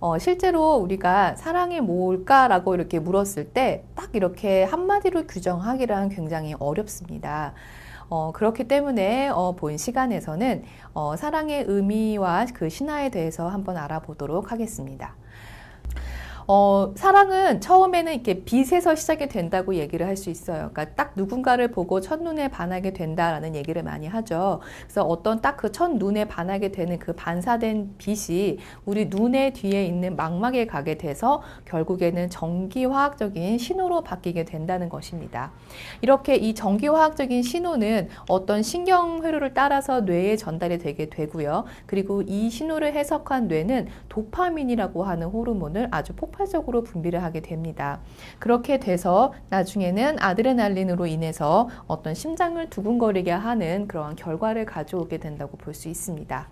어, 실제로 우리가 사랑이 뭘까라고 이렇게 물었을 때 딱 이렇게 한마디로 규정하기란 굉장히 어렵습니다. 어, 그렇기 때문에 어, 본 시간에서는 어, 사랑의 의미와 그 신화에 대해서 한번 알아보도록 하겠습니다. 어, 사랑은 처음에는 이렇게 빛에서 시작이 된다고 얘기를 할 수 있어요. 그러니까 딱 누군가를 보고 첫눈에 반하게 된다라는 얘기를 많이 하죠. 그래서 어떤 딱 그 첫눈에 반하게 되는 그 반사된 빛이 우리 눈의 뒤에 있는 망막에 가게 돼서 결국에는 전기화학적인 신호로 바뀌게 된다는 것입니다. 이렇게 이 전기화학적인 신호는 어떤 신경 회로를 따라서 뇌에 전달이 되게 되고요. 그리고 이 신호를 해석한 뇌는 도파민이라고 하는 호르몬을 아주 폭 발적으로 분비를 하게 됩니다. 그렇게 돼서 나중에는 아드레날린으로 인해서 어떤 심장을 두근거리게 하는 그러한 결과를 가져오게 된다고 볼 수 있습니다.